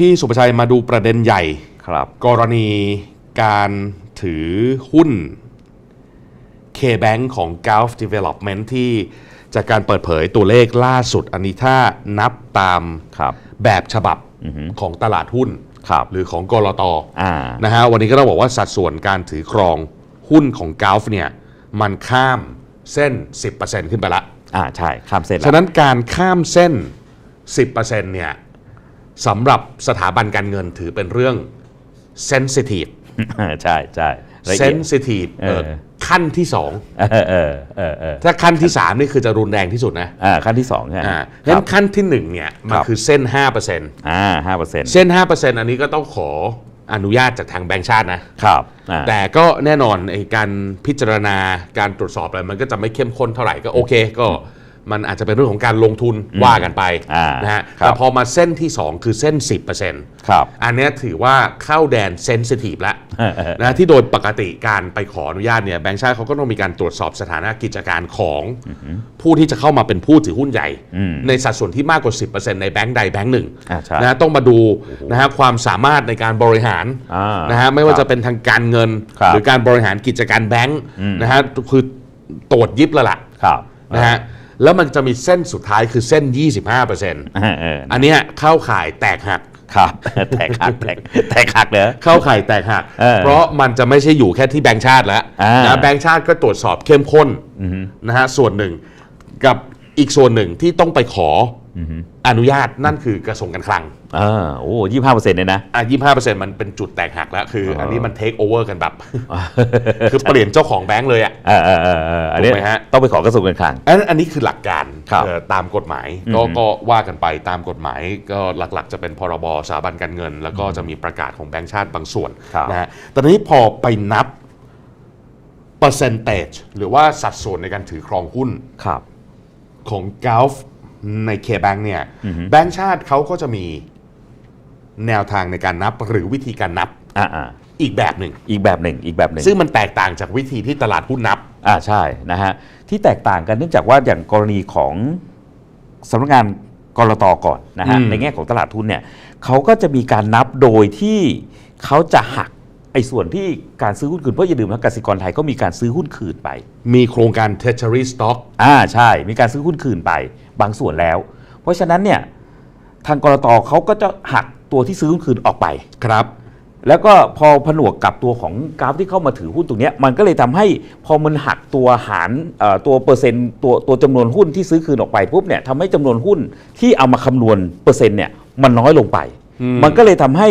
พี่สุประชัยมาดูประเด็นใหญ่ครับ กรณีการถือหุ้น K-Bank ของ Gulf Development ที่จากการเปิดเผยตัวเลขล่าสุด อันนี้ถ้านับตามครับแบบฉบับของตลาดหุ้นครับหรือของกรตอ่านะฮะวันนี้ก็ต้องบอกว่าสัดส่วนการถือครองหุ้นของ Gulf เนี่ยมันข้ามเส้น 10%ขึ้นไปละอ่าใช่ข้ามเส้นแล้วฉะนั้นการข้ามเส้น 10%เนี่ย สำหรับสถาบันการเงินถือเป็นเรื่อง sensitive ใช่ใช่ละเอียด sensitive เอ่อเออขั้นที่เออเออเออเออ2ถ้าขั้นที่3นี่คือจะรุนแรงที่สุดนะอ่าขั้นที่สองใช่ไหมอ่าคงั้รับนขั้นที่1เนี่ยมันครับคือเส้น5%อ่าห้าเปอร์เซ็นต์เส้น5%อันนี้ก็ต้องขออนุญาตจากทางแบงก์ชาตินะครับอ่าแต่ก็แน่นอนไอ้การพิจารณาการตรวจสอบอะไรมันก็จะไม่เข้มข้นเท่าไหร่ก็โอเคก็ มันอาจจะเป็นเรื่องของการลงทุนว่ากันไปอ่านะฮะครับ แต่พอมาเส้นที่ 2 คือเส้น 10%ครับ อันเนี้ยถือว่าเข้าแดนเซนซิทีฟแล้วเออเออนะที่โดยปกติการไปขออนุญาตเนี่ยแบงก์ชาติเขาก็ต้องมีการตรวจสอบสถานะกิจการของผู้ที่จะเข้ามาเป็นผู้ถือหุ้นใหญ่ในสัดส่วนที่มากกว่า 10%ในแบงก์ใดแบงก์หนึ่งอ่าใช่นะต้องมาดูนะฮะความสามารถในการบริหารอ่านะฮะไม่ว่าครับจะเป็นทางการเงิน ครับ หรือการบริหารกิจการแบงก์นะฮะคือตรวจยิบแล้วล่ะ ครับ นะฮะ แล้วมันจะมีเส้นสุดท้ายคือเส้น 25%เออเอออันเนี้ยเข้าข่ายแตกหัก ครับ แตกหักแตกแตกหักเลย เข้าข่ายแตกหัก เออเพราะมันจะไม่ใช่อยู่แค่ที่แบงก์ชาติแล้วอ่านนะแบงก์ชาติก็ตรวจสอบเข้มข้นนะฮะส่วนหนึ่งกับอีกส่วนหนึ่งที่ต้องไปขอออนุญาตนั่นคือกระทรวงการคลัง อ่าโอ้ยี่ห้าเปอร์เซ็นต์เลยนะ อะยี่ห้าเปอร์เซ็นต์มันเป็นจุดแตกหักแล้ว คืออันนี้มันเทคโอเวอร์กันแบบ คือเปลี่ยนเจ้าของแบงก์เลยอะเออเออเออเอออันนี้ถูกไหมฮะต้องไปขอกระทรวงการคลังอันอันนี้คือหลักการครับเอ่อตามกฎหมายก็ก็ว่ากันไปตามกฎหมายก็หลักๆ จะเป็นพรบสถาบันการเงิน แล้วก็จะมีประกาศของแบงก์ชาติบางส่วนครับนะฮะแต่ทีนี้พอไปนับเปอร์เซนเตจหรือว่าสัดส่วนในการถือครองหุ้นครับของ Gulf ใน K-Bank เนี่ยแบงก์ชาติเขาก็จะมี แนวทางในการนับหรือวิธีการนับอ่าอ่าอีกแบบหนึ่งอีกแบบหนึ่งอีกแบบหนึ่งซึ่งมันแตกต่างจากวิธีที่ตลาดหุ้นนับอ่าใช่นะฮะที่แตกต่างกันเนื่องจากว่าอย่างกรณีของสำนักงานกรตก่อนนะฮะอืมในแง่ของตลาดทุนเนี่ยเขาก็จะมีการนับโดยที่เขาจะหักไอ้ส่วนที่การซื้อหุ้นคืนเพราะอย่าลืมนะกสิกรไทยก็มีการซื้อหุ้นคืนไป มีโครงการ Treasury Stock อ่าใช่ มีการซื้อหุ้นคืนไป บางส่วนแล้ว เพราะฉะนั้นเนี่ยทางกรตเขาก็จะหัก ตัวที่ซื้อหุ้นคืนออกไป ครับ แล้วก็พอผนวกกับตัวของกราฟที่เข้ามาถือหุ้นตรงเนี้ยมันก็เลยทำให้พอมันหักตัวหารเอ่อตัวเปอร์เซ็นต์ตัวตัวจำนวนหุ้นที่ซื้อคืนออกไปปุ๊บเนี่ยทำให้จำนวนหุ้นที่เอามาคำนวณเปอร์เซ็นต์เนี่ยมันน้อยลงไปมันก็เลยทำให้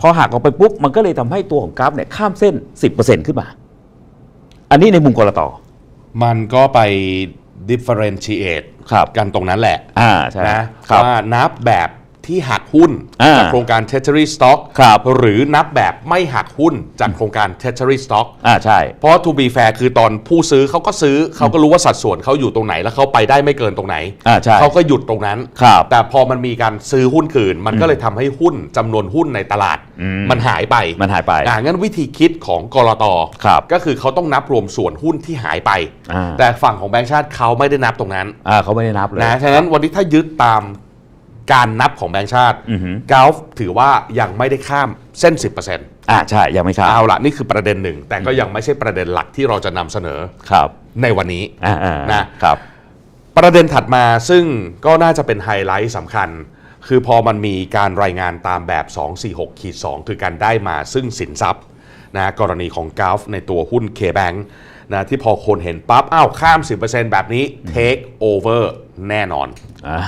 พอหักออกไปปุ๊บมันก็เลยทำให้ตัวของกราฟเนี่ยข้ามเส้น 10%ขึ้นมา อันนี้ในมุมกรตมันก็ไป differentiate ครับ กันตรงนั้นแหละอ่าใช่นะครับ ว่านับแบบ ที่หักหุ้นอ่าจากโครงการ Treasury Stock ครับหรือนับแบบไม่หักหุ้นจากโครงการ Treasury Stock อ่าใช่ เพราะ to be fair คือตอนผู้ซื้อเขาก็ซื้อเขาก็รู้ว่าสัดส่วนเขาอยู่ตรงไหนแล้วเขาไปได้ไม่เกินตรงไหนอ่าใช่เขาก็หยุดตรงนั้น ครับแต่พอมันมีการซื้อหุ้นคืน มันก็เลยทำให้หุ้นจำนวนหุ้นในตลาดมันหายไปมันหายไป อ่างั้นวิธีคิดของกรตครับก็คือเขาต้องนับรวมส่วนหุ้นที่หายไป อ่า แต่ฝั่งของแบงก์ชาติเขาไม่ได้นับตรงนั้น อ่าเขาไม่ได้นับเลย นะฉะนั้นวันนี้ถ้ายึดตาม การนับของแบงก์ชาติอือหือ กาฟถือว่ายังไม่ได้ข้ามเส้น 10%อ่าใช่ยังไม่ครับเอาละนี่คือประเด็นหนึ่ง แต่ก็ยังไม่ใช่ประเด็นหลักที่เราจะนำเสนอครับในวันนี้ อ่าอ่านะครับ ประเด็นถัดมาซึ่งก็น่าจะเป็นไฮไลท์สำคัญ คือพอมันมีการรายงานตามแบบ 246ขีด2คือการได้มาซึ่งสินทรัพย์นะกรณีของกาฟในตัวหุ้น K-Bank นะที่พอคนเห็นปั๊บอ้าวข้าม 10%แบบนี้ take over แน่นอน อ่า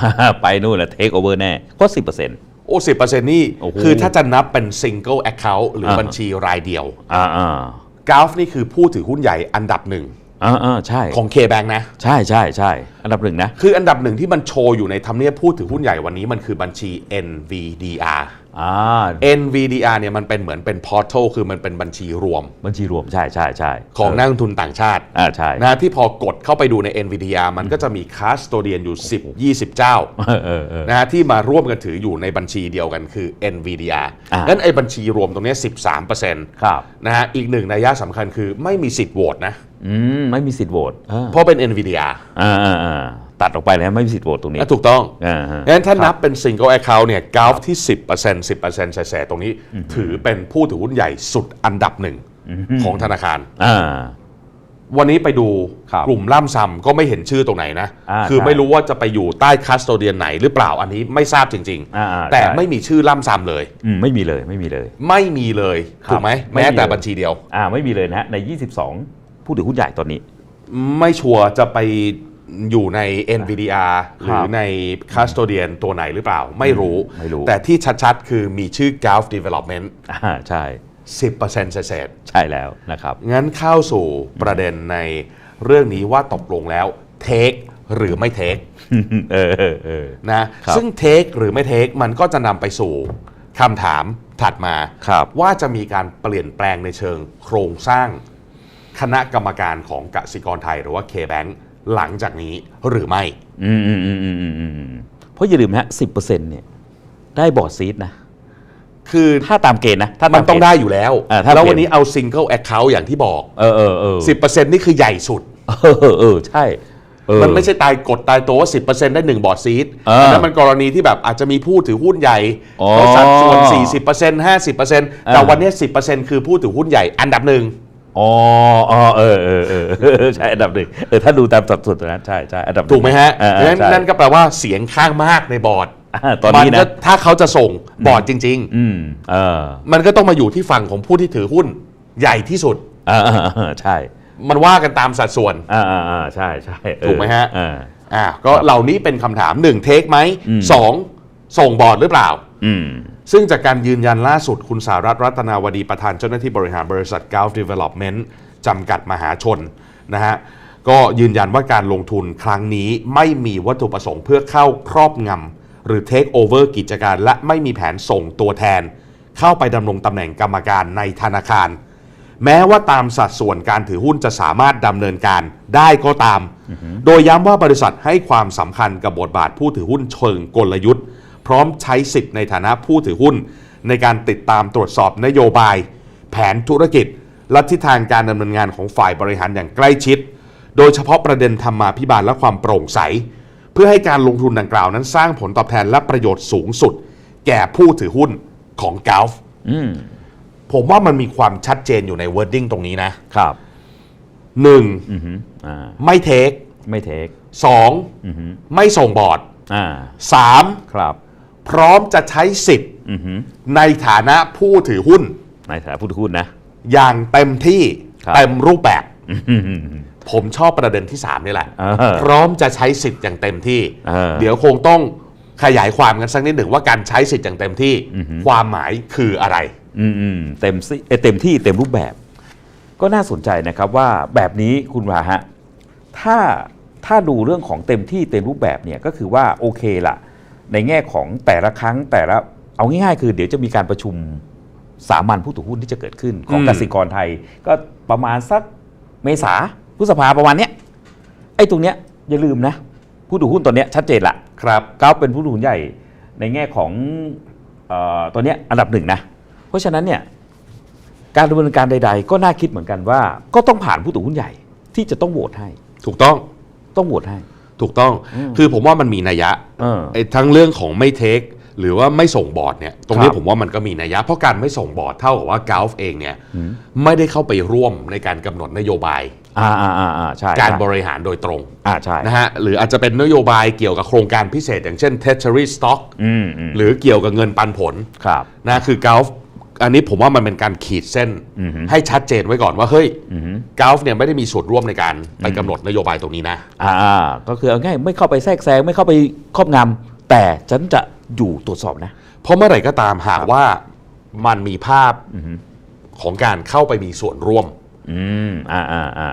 ไปนู่นแหละเทคโอเวอร์แน่ก็สิบเปอร์เซ็นต์ โอ้สินี่ โอ้โห คือถ้าจะนับเป็น single account หรืออ่าบัญชีรายเดียวอ่าอ่ากาฟนี่คือผู้ถือหุ้นใหญ่อันดับหนึ่งอ่าอ่าใช่ของ K-Bank นะ ใช่ใช่ใช่อันดับหนึ่งนะ คืออันดับหนึ่งที่มันโชว์อยู่ในทำเนียบผู้ถือหุ้นใหญ่วันนี้มันคือบัญชี NVDR อ่า NVDR เนี่ยมันเป็นเหมือนเป็น portal คือมันเป็นบัญชีรวม บัญชีรวมใช่ใช่ใช่ของนักลงทุนต่างชาติอ่าใช่นะที่พอกดเข้าไปดูใน NVDR มันก็จะมีค u สโตเดียนอยู่ 10 20 เจ้าเออเออเออนะที่มาร่วมกันถืออยู่ในบัญชีเดียวกันคือ NVDR อ่างั้นไอ้บัญชีรวมตรงเนี้ย13%ครับนะฮะอีกหนึ่งนัยยะสำคัญคือไม่มีสิทธิ์โหวตนะอืมไม่มีสิทธิ์โหวตอ่าเพราะเป็น NVDR อ่าอ่าอ่า ตัดออกไปแล้วไม่มีสิทธิ์โหวตตรงนี้อะถูกต้องอ่าฮะงั้นถ้านับเป็น single account เนี่ยก l f ที่ 10% 10%แสๆตรงนี้ ถือเป็นผู้ถือหุ้นใหญ่สุดอันดับหนึ่งของธนาคาร อ่า วันนี้ไปดูครับกลุ่มล่ำซำก็ไม่เห็นชื่อตรงไหนนะ อ่าคือใช่ไม่รู้ว่าจะไปอยู่ใต้คัสโตเดียนไหนหรือเปล่าอันนี้ไม่ทราบจริงอ่าๆแต่ใช่ ไม่มีชื่อล่ำซำเลย อืมไม่มีเลยไม่มีเลย ไม่มีเลยครับถูกไหมไม่มี แม้แต่เลยบัญชีเดียว อ่าไม่มีเลยนะฮะใน 22 ผู้ถือหุ้นใหญ่ตอนนี้ ไม่ชัวร์จะไป อยู่ใน NVDR หครืรัอบใน custodian ตัวไหนหรือเปล่า ไม่รู้ ไม่รู้ แต่ที่ชัดๆ คือมีชื่อ Gulf Development อ่าใช่ 10%เศษใช่แล้วนะครับๆงั้นเข้าสู่ประเด็นในเรื่องนี้ว่าตกลงแล้วเทคหรือไม่เทคเออเออเออนะครับซึ่งเทคหรือไม่เทคมันก็จะนำไปสู่คำถามถัดมาครับว่าจะมีการเปลี่ยนแปลงในเชิงโครงสร้างคณะกรรมการของกสิกรไทยหรือว่า K-Bank หลังจากนี้หรือไม่อืมอืมอืมอืมอืมอืมเพราะอย่าลืมนะฮะสิบเปอร์เซ็นต์เนี่ย ได้บอร์ดซีดนะ คือถ้าตามเกณฑ์นะ ถ้ามัตานมต้องเกณฑ์ได้อยู่แล้ว อ่าถ้าแล้วเปลี่ยนวันนี้เอา single account อย่างที่บอกเออเออเออ10%นี่คือใหญ่สุดเออเออเออใช่เออ มันไม่ใช่ตายกดตายตัวว่า10%ได้1บอร์ดซีดเอออันนั้นมันกรณีที่แบบอาจจะมีผู้ถือหุ้นใหญ่อ๋อเขาสัดส่วน40% 50%แต่วันนี้10%คือผู้ถือหุ้นใหญ่อันดับหนึ่ง อ๋ออ๋อเออเออเออเออใช่อันดับหนึ่งเออถ้าดูตามสัดส่วนตรงนั้นใช่ใช่อันดับนึ่งถูกไหมฮะอ่าอ่านั่นใช่นั่นก็แปลว่าเสียงข้างมากในบอร์ดอ่าตอนมันี้ก็นะถ้าเขาจะส่งบอร์ดจริงอืมเออๆมันก็ต้องมาอยู่ที่ฝั่งของผู้ที่ถือหุ้นใหญ่ที่สุดอ่าอ่าอ่าใช่ มันว่ากันตามสัดส่วนอ่าอ่าอ่าใช่ใช่เออถูกไหมฮะอ่าอ่าก็เหล่านี้เป็นคำถามหนึ่งเทคไหมอืมสองส่งบอร์ดหรือเปล่า อืม ซึ่งจากการยืนยันล่าสุดคุณสารัตน์รัตนาวดีประธานเจ้าหน้าที่บริหารบริษัท Gulf Development จำกัดมหาชนนะฮะก็ยืนยันว่าการลงทุนครั้งนี้ไม่มีวัตถุประสงค์เพื่อเข้าครอบงำหรือ take over กิจการ และไม่มีแผนส่งตัวแทน เข้าไปดำรงตำแหน่งกรรมการในธนาคาร แม้ว่าตามสัดส่วนการถือหุ้นจะสามารถดำเนินการได้ก็ตาม โดยย้ำว่าบริษัทให้ความสำคัญกับบทบาทผู้ถือหุ้นเชิงกลยุทธ์ พร้อมใช้สิทธิ์ในฐานะผู้ถือหุ้น ในการติดตามตรวจสอบนโยบาย แผนธุรกิจ และทิศทางการดำเนินงานของฝ่ายบริหารอย่างใกล้ชิด โดยเฉพาะประเด็นธรรมาภิบาลและความโปร่งใส เพื่อให้การลงทุนดังกล่าวนั้นสร้างผลตอบแทนและประโยชน์สูงสุด แก่ผู้ถือหุ้นของก l f อืมผมว่ามันมีความชัดเจนอยู่ใน wording ตรงนี้นะครับหนึ่งไม่เทคไม่เทคสองไม่ส่งบอร์ดสามครับ พร้อมจะใช้สิทธิ์อือหือในฐานะผู้ถือหุ้น ในฐานะผู้ถือหุ้นนะ อย่างเต็มที่ครับเต็มรูปแบบอืมอืมอืมผมชอบประเด็นที่ 3 นี่แหละเออพร้อมจะใช้สิทธิ์อย่างเต็มที่เออเดี๋ยวคงต้องขยายความกันสักนิดหนึ่งว่าการใช้สิทธิ์อย่างเต็มที่ ความหมายคืออะไรอืมอืมเต็มสิเอ่อเต็มที่เต็มรูปแบบ ก็น่าสนใจนะครับว่าแบบนี้คุณวาฮะถ้าถ้าดูเรื่องของเต็มที่เต็มรูปแบบเนี่ยก็คือว่าโอเคละ ในแง่ของแต่ละครั้งแต่ละเอาง่ายๆ คือเดี๋ยวจะมีการประชุมสามัญผู้ถือหุ้นที่จะเกิดขึ้นของอืมกสิกรไทย ก็ประมาณสักเมษาพฤษภาประมาณเนี้ยไอ้ตรงเนี้ยอย่าลืมนะ ผู้ถือหุ้นตอนเนี้ยชัดเจนละครับก้าวเป็นผู้ถือหุ้นใหญ่ในแง่ของเออตัวเนี้ยอันดับหนึ่งนะ เพราะฉะนั้นเนี่ยการดำเนินการใด ๆ ก็น่าคิดเหมือนกันว่า ก็ต้องผ่านผู้ถือหุ้นใหญ่ที่จะต้องโหวตให้ ถูกต้องต้องโหวตให้ ถูกต้องอืมคือผมว่ามันมีนัยยะเออไอ้ทั้งเรื่องของไม่เทคหรือว่าไม่ส่งบอร์ดเนี่ยตรงนี้ครับผมว่ามันก็มีนัยยะ เพราะการไม่ส่งบอร์ดเท่ากับว่ากาฟเองเนี่ยอืมไม่ได้เข้าไปร่วมในการกำหนดนโยบายอ่าอ่าอ่าอ่าใช่การใช่บริหารโดยตรงอ่าใช่นะฮะหรืออาจจะเป็นนโยบายเกี่ยวกับโครงการพิเศษ อย่างเช่น Treasury Stock อืมอืมหรือเกี่ยวกับเงินปันผลครับนะคือกาฟ อันนี้ผมว่ามันเป็นการขีดเส้นอือฮึให้ชัดเจนไว้ก่อนว่าเฮ้ยอืมกาฟเนี่ยไม่ได้มีส่วนร่วมในการไปกำหนดนโยบายตรงนี้นะอ่าอ่า ก็คือเอาง่ายไม่เข้าไปแทรกแซงไม่เข้าไปครอบงำแต่ฉันจะอยู่ตรวจสอบนะ เพราะเมื่อไหร่ก็ตามหากว่ามันมีภาพอือฮึของการเข้าไปมีส่วนร่วม อืมอ่าอ่าอ่า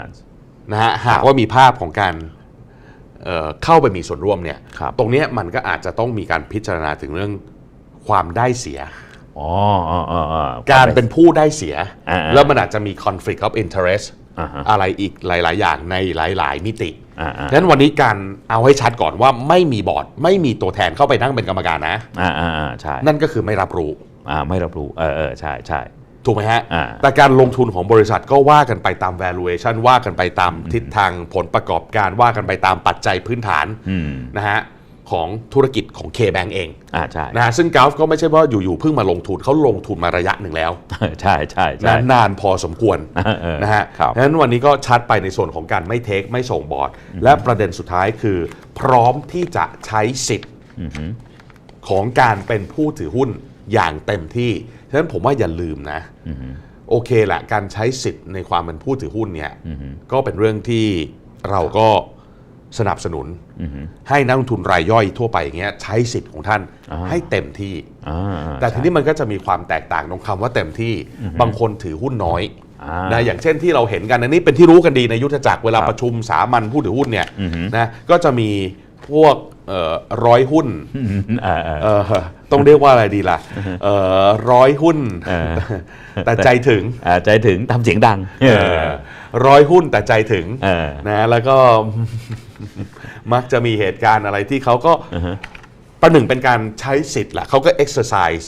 นะฮะหากว่ามีภาพของการเอ่อเข้าไปมีส่วนร่วมเนี่ยครับตรงเนี้ยมันก็อาจจะต้องมีการพิจารณาถึงเรื่องความได้เสีย อ๋ออ๋ออ๋ออ๋อ การเป็นผู้ได้เสีย อ่าๆแล้วมันอาจจะมี conflict of interest อ่าฮะ อะไรอีกหลาย ๆ อย่างในหลาย ๆ มิติอ่าอ่าฉะนั้นวันนี้การเอาให้ชัดก่อนว่าไม่มีบอร์ดไม่มีตัวแทนเข้าไปนั่งเป็นกรรมการนะ อ่าอ่าอ่าใช่นั่นก็คือไม่รับรู้ อ่าไม่รับรู้เออเออใช่ใช่ ถูกไหมฮะ อ่า แต่การลงทุนของบริษัทก็ว่ากันไปตาม valuation ว่ากันไปตามทิศทางผลประกอบการว่ากันไปตามปัจจัยพื้นฐานอืม นะฮะ ของธุรกิจของ K-Bank เองอ่าใช่นะฮะซึ่งก l ฟก็ไม่ใช่ว่าอยู่ๆเพิ่งมาลงทุนเขาลงทุนมาระยะหนึ่งแล้ว ใช่ใช่ใช่นะนานพอสมควรเออเออนะฮะครับ ดังนั้นวันนี้ก็ชัดไปในส่วนของการไม่เทคไม่ส่งบอร์ด และประเด็นสุดท้ายคือ พร้อมที่จะใช้สิทธิ์ของการเป็นผู้ถือหุ้นอย่างเต็มที่ ฉะนั้นผมว่าอย่าลืมนะโอเคแหละการใช้สิทธิ์ในความเป็นผู้ถือหุ้นเนี่ยก็เป็นเรื่องที่เราก็ สนับสนุน ให้นักลงทุนรายย่อยทั่วไปอย่างเงี้ยใช้สิทธิ์ของท่านอ่าให้เต็มที่อ่าแต่ทีนี้มันก็จะมีความแตกต่างตรงคำว่าเต็มที่บางคนถือหุ้นน้อยอ่านะอย่างเช่นที่เราเห็นกันอันนี้เป็นที่รู้กันดีในยุทธจักรเวลาครับประชุมสามัญผู้ถือหุ้นเนี่ยอือฮึนะก็จะมีพวกเอ่อร้อยหุ้นอ่าอ่าเอ่อ ต้องเรียกว่าอะไรดีล่ะเอ่อร้อยหุ้นเออแต่ใจถึงอ่าใจถึงทำเสียงดังเออร้อยหุ้น แต่ใจถึงเออนะแล้วก็มักจะมีเหตุการณ์อะไรที่เขาก็อือฮะประหนึ่งเป็นการใช้สิทธิ์แหละเขาก็ exercise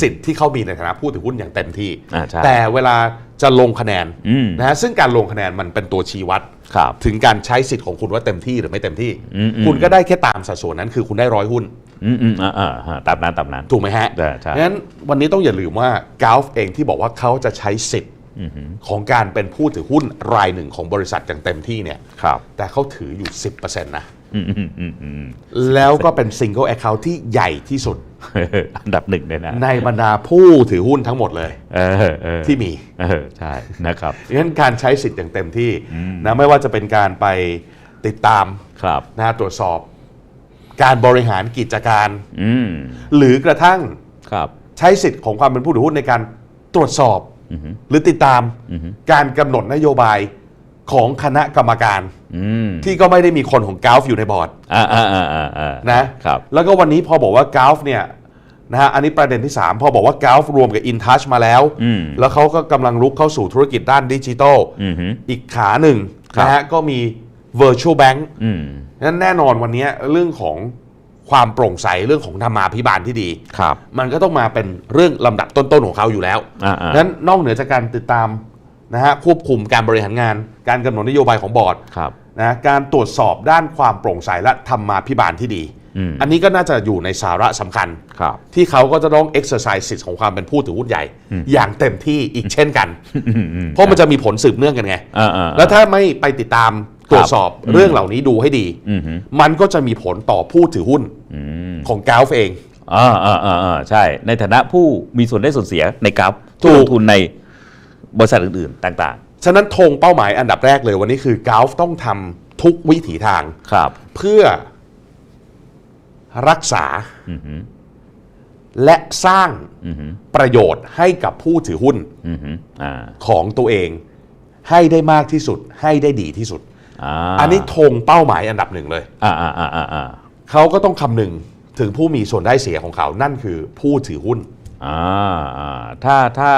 สิทธิ์ที่เขามีในฐานะผู้ถือหุ้นอย่างเต็มที่ อ่าใช่แต่เวลาจะลงคะแนนอืม นะฮะซึ่งการลงคะแนนมันเป็นตัวชี้วัด ครับ ถึงการใช้สิทธิ์ของคุณว่าเต็มที่หรือไม่เต็มที่ อืมอืม คุณก็ได้แค่ตามสัดส่วนนั้นคือคุณได้ร้อยหุ้น อืมอืมอ่าอ่าอ่าตามนั้นตามนั้น ถูกไหมฮะใช่ใช่ งั้นวันนี้ต้องอย่าลืมว่ากาฟเองที่บอกว่าเขาจะใช้สิทธิ์ ของการเป็นผู้ถือหุ้นรายหนึ่งของบริษัทอย่างเต็มที่เนี่ยครับแต่เขาถืออยู่ 10%นะอืมอืมอืมอืมแล้วก็เป็น Single Account ที่ใหญ่ที่สุด อันดับหนึ่งเลยนะ ในบรรดาผู้ถือหุ้นทั้งหมดเลยเออเออที่มีเออใช่นะครับงั้นการใช้สิทธิ์อย่างเต็มที่นะไม่ว่าจะเป็นการไปติดตามครับนะฮะตรวจสอบ การบริหารกิจการอืมหรือกระทั่งครับใช้สิทธิ์ของความเป็นผู้ถือหุ้นในการตรวจสอบ หรือติดตามการกำหนดนโยบายของคณะกรรมการอืมที่ก็ไม่ได้มีคนของกาฟอยู่ในบอร์ดอ่าอ่าอ่าอ่าอ่านะครับแล้วก็วันนี้พอบอกว่ากาฟเนี่ยนะฮะอันนี้ประเด็นที่ 3 พอบอกว่ากาฟรวมกับ InTouch มาแล้วอืมแล้วเขาก็กำลังลุกเข้าสู่ธุรกิจด้านดิจิทัลอืมฮึอีกขาหนึ่งครับนะฮะก็มี Virtual Bank อืมนั้นแน่นอนวันนี้เรื่องของ ความโปร่งใสเรื่องของธรรมาภิบาลที่ดี ครับ มันก็ต้องมาเป็นเรื่องลำดับต้นๆของเขาอยู่แล้วอ่าอ่านั้นนอกเหนือจากการติดตามนะฮะควบคุมการบริหารงาน การกำหนดนโยบายของบอร์ด ครับ นะการตรวจสอบด้านความโปร่งใสและธรรมาภิบาลที่ดี อืม อันนี้ก็น่าจะอยู่ในสาระสำคัญ ครับ ที่เขาก็จะต้อง exercise สิทธิ์ของความเป็นผู้ถือหุ้นใหญ่ อย่างเต็มที่อีกเช่นกัน เพราะมันจะมีผลสืบเนื่องกันไง อ่าอ่าแล้วถ้าไม่ไปติดตามตรวจสอบเรื่องเหล่านี้ดูให้ดี อืมฮึ มันก็จะมีผลต่อผู้ถือหุ้น ของกาฟเองอ่าอ่าอ่าอ่าใช่ ในฐานะผู้มีส่วนได้ส่วนเสียในกราฟถูที่กลงทุนในบริษัทอื่น ๆ ต่างฉะนั้นธงเป้าหมายอันดับแรกเลยวันนี้คือกาฟต้องทำทุกวิถีทางๆครับ เพื่อรักษาและสร้างประโยชน์ให้กับผู้ถือหุ้นอืมฮึอ่าของตัวเอง ให้ได้มากที่สุด ให้ได้ดีที่สุดอ่าอันนี้ธงเป้าหมายอันดับหนึ่งเลย อ่าอ่าอ่าอ่าอ่า เขาก็ต้องคำนึงถึงผู้มีส่วนได้เสียของเขา นั่นคือผู้ถือหุ้น อ่าอ่าถ้าถ้า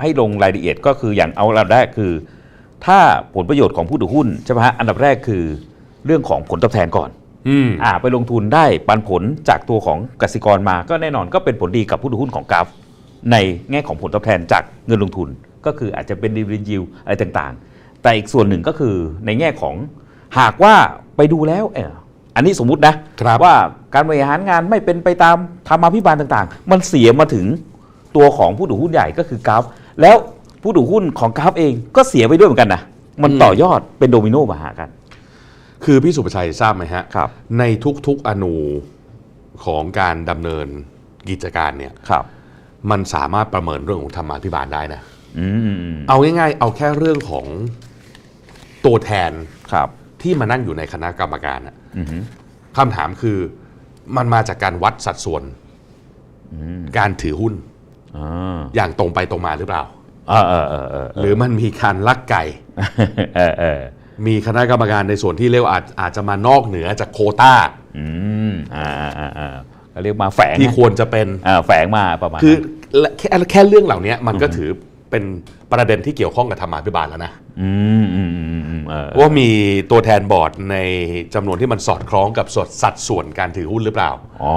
ให้ลงรายละเอียดก็คืออย่างเอาอันดับแรกคือ ถ้าผลประโยชน์ของผู้ถือหุ้นใช่ไหมฮะอันดับแรกคือเรื่องของผลตอบแทนก่อน อืม อ่าไปลงทุนได้ปันผลจากตัวของกสิกรมาก็แน่นอนก็เป็นผลดีกับผู้ถือหุ้นของกราฟในแง่ของผลตอบแทนจากเงินลงทุน ก็คืออาจจะเป็นดีเวนยิวอะไรต่างๆ แต่อีกส่วนหนึ่งก็คือในแง่ของหากว่าไปดูแล้วเออ อันนี้สมมุตินะครับว่าการบริหารงานไม่เป็นไปตามธรรมาภิบาลต่างๆ มันเสียมาถึงตัวของผู้ถือหุ้นใหญ่ก็คือกราฟแล้วผู้ถือหุ้นของกราฟเองก็เสียไปด้วยเหมือนกันนะมันต่อยอดเป็นโดมิโนมาหากัน คือพี่สุประชัยทราบไหมฮะครับในทุกๆอนูของการดำเนินกิจการเนี่ยครับมันสามารถประเมินเรื่องของธรรมาภิบาลได้นะอืมอืมอืมเอาง่ายๆ เอาแค่เรื่องของตัวแทนครับที่มานั่งอยู่ในคณะกรรมการอะอือฮึ คำถามคือมันมาจากการวัดสัดส่วนการถือหุ้นอ่าอย่างตรงไปตรงมาหรือเปล่าเออเออเออเออหรือมันมีการลักไก่เออเออมีคณะกรรมการในส่วนที่เรียกว่าอาจอาจจะมานอกเหนือจากโควต้าอืมอ่าอ่าอ่าอ่าก็เรียกมาแฝงที่ควรจะเป็นอ่าแฝงมาประมาณคือนั้นแค่แค่เรื่องเหล่านี้มันก็ถือเป็นประเด็นที่เกี่ยวข้องกับธรรมาภิบาลแล้วนะ ออืมอืมอืมอืมอืมเออว่ามีตัวแทนบอร์ดในจำนวนที่มันสอดคล้องกับสดสัดส่วนการถือหุ้นหรือเปล่าอ๋อ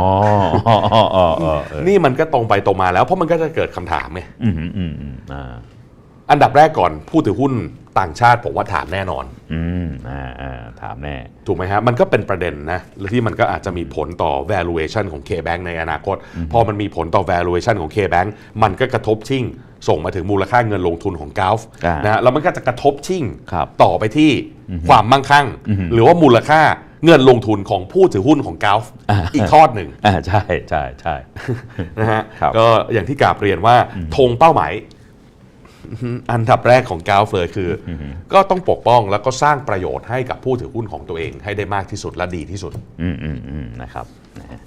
อ๋ออ๋ออ๋อเออเออนี่มันก็ตรงไปตรงมาแล้ว เพราะมันก็จะเกิดคำถามไงอืมอืมอืมอืมอ่าอันดับแรกก่อนผู้ถือหุ้นต่างชาติผมว่าถามแน่นอน อืมอ่าอ่าถามแน่ ถูกไหมฮะ มันก็เป็นประเด็นนะ และที่มันก็อาจจะมีผลต่อ valuation ของ K-Bank ในอนาคต พอมันมีผลต่อ valuation ของ K-Bank มันก็กระทบชิ่ง ส่งมาถึงมูลค่าเงินลงทุนของ Gulf อ่านนะฮะแล้วมันก็จะกระทบชิ่งครับต่อไปที่ความมั่งคั่ง หรือว่ามูลค่าเงินลงทุนของผู้ถือหุ้นของ Gulf อีกทอดหนึ่งอ่าใช่ใช่ใช่นะฮะครับก็อย่างที่กราบเรียนว่าธงเป้าหมายอันดับแรกของกราฟเลยคืออก็ต้องปกป้องแล้วก็สร้างประโยชน์ให้กับผู้ถือหุ้นของตัวเอง ให้ได้มากที่สุดและดีที่สุดอืมอืมอืมนะครับนะฮะ